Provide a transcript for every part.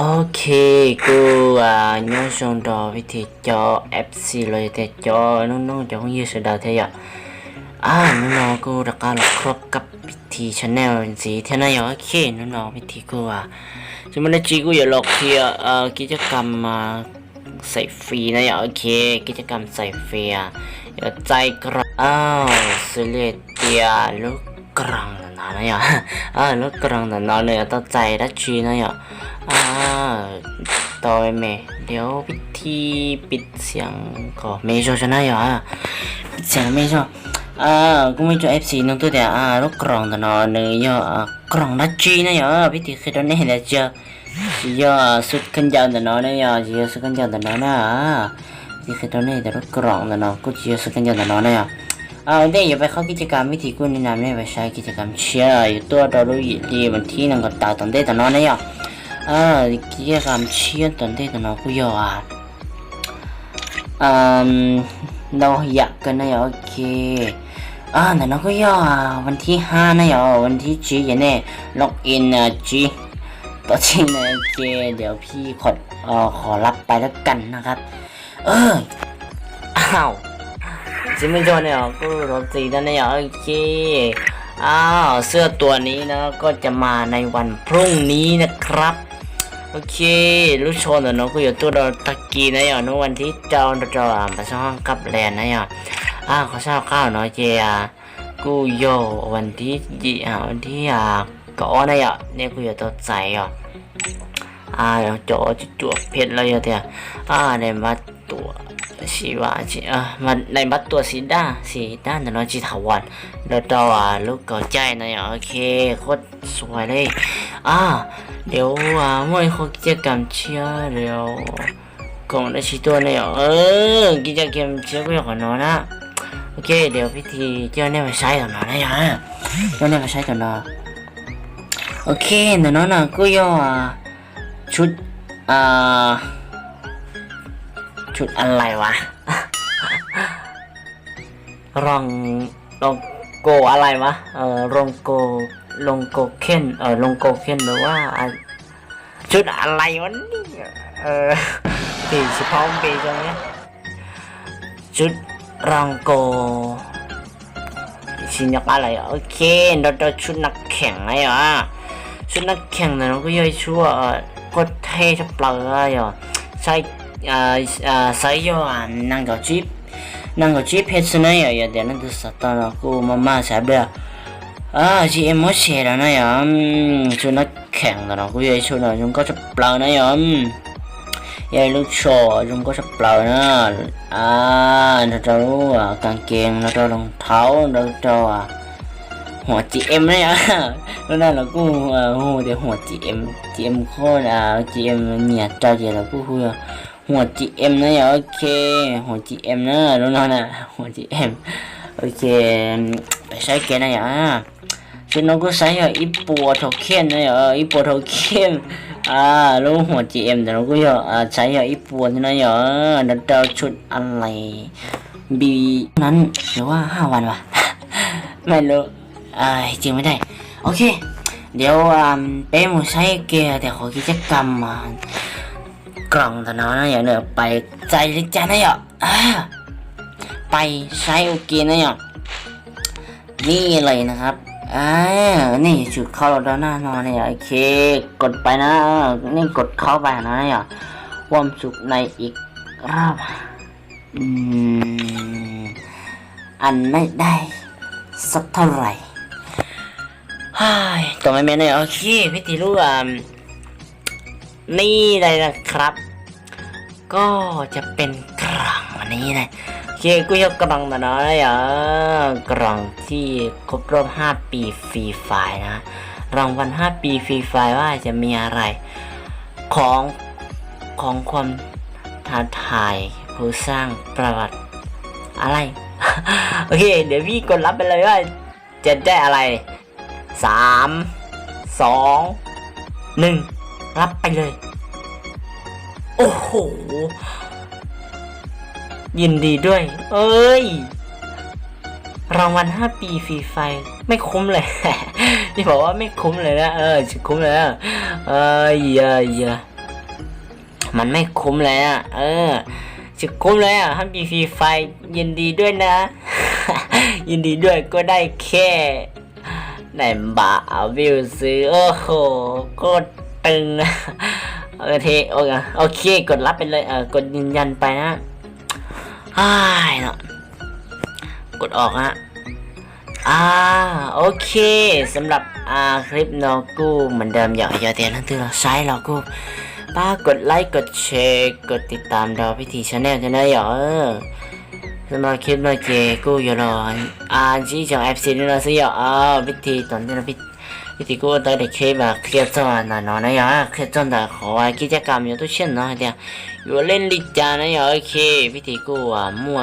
โอเคกูอะ nhớ xong đó với thì cho FC rồi thì cho nó nó cho không như sự đầu thế ạ à nó nó cô đặt ra là crop cấp thì channel gì thế này ok nó nó với thì cô à chúng mình đã chỉ cô อย่าหลอกเที่ยเอ่อกิจกรรมมาใส่ฟรีนะอย่าโอเค กิจกรรมใส่ฟรีอะอย่าใจกระอ้าวสุเลเตียลูกกรัง นะนะอย่าอ่าลูกกรังนะนะเนี่ยต้องใจดัชชีนะอย่าอ่าต่อไปเมย์เดี๋ยวพิธีปิดเสียงก็ไม่ชอบชนะอย่าปิดเสียงไม่ชอบอ่ากูไม่ชอบ FC น้องตัวเดียวอ่าลูกกรองตอนนเนี่ เอาเด้อย่าไปเข้ากิจกรรมวิถีกุ้นแนะนำได้ไปใช้กิจกรรมเชียร์อยู่ตัวดอลลาร์ดีวันที่นั่งก็บตาตอนเด้ตอนนอนน่ยอเออกิจกรรมเชียร์ตอนเด้ตอนนอนกูยอะอืมเราอยากกันนะยโอเคอ่าแต่น้องก็ย่อวันที่ห้านะยอวันที่จีอย่างน่ล็อกอินนะจีตัวจริงนะโอเคเดี๋ยวพี่ขอเอ่อขอรับไปแล้วกันนะครับ เอออ้าว จิไม่โดนเนี่ยก็รถสีนั่นเนี่ยโอเคอ้าวเสื้อตัวนี้นะก็จะมาในวันพรุ่งนี้นะครับโอเคลูกชนเนาะกูอยู่ตัวเราตะกี้นะอย่างนู้วันที่เจ้าเราอ่านภาษาห้องกับแลนนะอย่างอ่าเขาทราบข้าวเนาะเจียกูโยวันที่ยี่อ่าวันที่อ่าก็นะอย่างเนี่ยกูอยู่ตัวใจอะ อ่าเดี๋ยวโจจุดเพชรเลยอะเถอะอ่าในบัตตัวสีว่าจีอ่ามันในบัตตัวสีด้าสีด้านเนาะจีถาวรแล้วเราอะลูกเก่าใจนะอย่างโอเคโคตรสวยเลยอ่าเดี๋ยวอ่าเมื่อเขากิจกรรมเชียร์เดี๋ยวกล่องได้ชิตัวเนี่ยเออกิจกรรมเชียร์ก็อยากนอนนะโอเค เดี๋ยวพิธีเจ้าเนี่ยไปใช้ก่อนนอนนะยาเจ้าเนี่ยไปใช้ก่อนนอนโอเคเดี๋ยวน้องน่ะก็ย่ออ่า ชุดเอ่าชุดอะไรวะ รองรองโกอะไรวะ เออรองโกลงโกเคนเออลงโกเคนหรือว่า ชุดอะไรวะเนี่ยเออปีเฉพาะปีตรงเนี้ยชุดรองโกชินยักอะไร โอเคเราจะชุดนักแข่งไงอะ ชุดนักแข่งเนี่ยเราก็ย่อยชั่วเออก็เท่จะเปล่าอะใช่อ่าอ่าใส่ยอะนั่งกับจิ๊บนั่งกับจิ๊บเพชรเนี่ยอย่าเดี๋ยวนั่นจะสตาร์ทกูมาม่าใช่เปล่า à chị em mới xe rồi này à cho nó khẳng rồi nó cũng vậy cho nó chúng có chụp lờ này à vậy lúc show chúng có chụp lờ nữa à nó cho à càng kiềng nó cho đồng tháo nó cho à หัว แล้วนั่นเราก็เอ่โอ้เดี๋ยวหัว GM GM โคตรอ่าจีเอ็มเนี่ยใจเย็นเราก็คุยหัวจีเอ็มนะอย่าโอเคหัวจีเอ็มนะแล้วนั่นน่ะหัอ็มโอเคไปใช้เกณฑ์นะอย่าฉันน้องก็ใช้อีปัวโทเค็นนะอย่าอีปัวโทเค็นอ่าแล้วหัวจีเอ็มเดี๋ราก็อย่าใช้อย่าอีปัวนะอย่าดัดเดาชุดอะไรบีนั้นหรือว่าห้าวันวะ ไม่รู้อ่าจริงไม่ได้ โอเค เดี๋ยวเป้หมูใช้เกียร์แต่ขอกิจกรรมมากล่องตอนนั้นนะอย่าเนอไปใจเล็กจ้านะเหรออ่าไปใช้โอเคนะเหรอนี่เลยนะครับอ่านี่จุดเข้าเราด้านหน้านอนเนี่ยโอเค กดไปนะนี่กดเข้าไปนะเนี่ยความสุขในอีกรอบอืมอันไม่ได้สักเท่าไหร่ ต่อไปเมนเนี่ยโอเคพี่ตีรู้อะนี่เลยนะครับ ก็จะเป็นกล่องวันนี้นะโอเคกูยกกล่องมาหน่อยอะกล่องที่ครบรอบ5ปีฟรีไฟนะ รางวัล5ปีฟรีไฟว่าจะมีอะไร ของของความท้าทายผู้สร้างประวัติอะไร โอเค เดี๋ยวพี่กดรับไปเลยว่าจะได้อะไร 3 2 1 รับไปเลย โอ้โห ยินดีด้วย เอ้ย รางวัล 5 ปีฟรีไฟ ไม่คุ้มเลยที่บอกว่าไม่คุ้มเลยนะ เออคุ้มเลยนะเอ้ยอย่าอย่ามันไม่คุ้มเลยอะ เออจะคุ้มเลยอะท่านบีฟีไฟยินดีด้วยนะ ยินดีด้วยก็ได้แค่ ไหนบาวิวซื้อ โอ้โหโคตรตึงนะโอเคโอเคโอเค กดรับไปเลยเออกดยืนยันไปนะไอ้เนาะกดออกฮะอ่าโอเคสำหรับอ่าคลิปน้องกูเหมือนเดิมอย่าอย่าเตียนนั่นคือเราใช้เรากูป้ากดไลค์กดแชร์กดติดตามดาพิธีชาแนลจะได้หรอเออ สมาคิดมาเจกูอยู่ร้อนอ่านชี้จากแอปซีนี่เราซื้อยอวิธีตอนนี้เราพิวิธีกูตัวเด็กเคแบบเครียดจนนะเนาะนะยาเครียดจนแต่ขอกิจกรรมอยู่ตัวเช่นเนาะเดียวอยู่เล่นลิจานะยาโอเควิธีกูอะมั่ว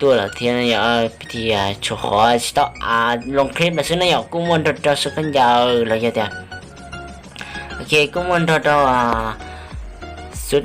ตัวละเทียนนะยอพิธีอะชขอชิโตอ่าลงคลิปมาซื้อนะยอกู้มันรถเราซื้กันยาวเลยเดียวโอเคกู้มันรถเราอะสุด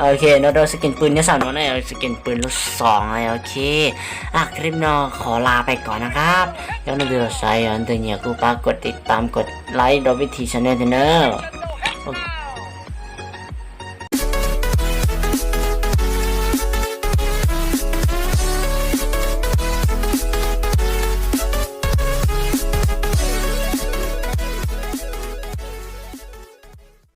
โอเคเราโดนสกินปืนเนี่ยสาวน้อยนะสกินปืนรุ่นสองเลยโอเคอะคลิปน้อขอลาไปก่อนนะครับแล้วในวิดูใส่อันเดียกูปากดติดตามกดไลค์ดอวิธีชาแนลเนอะ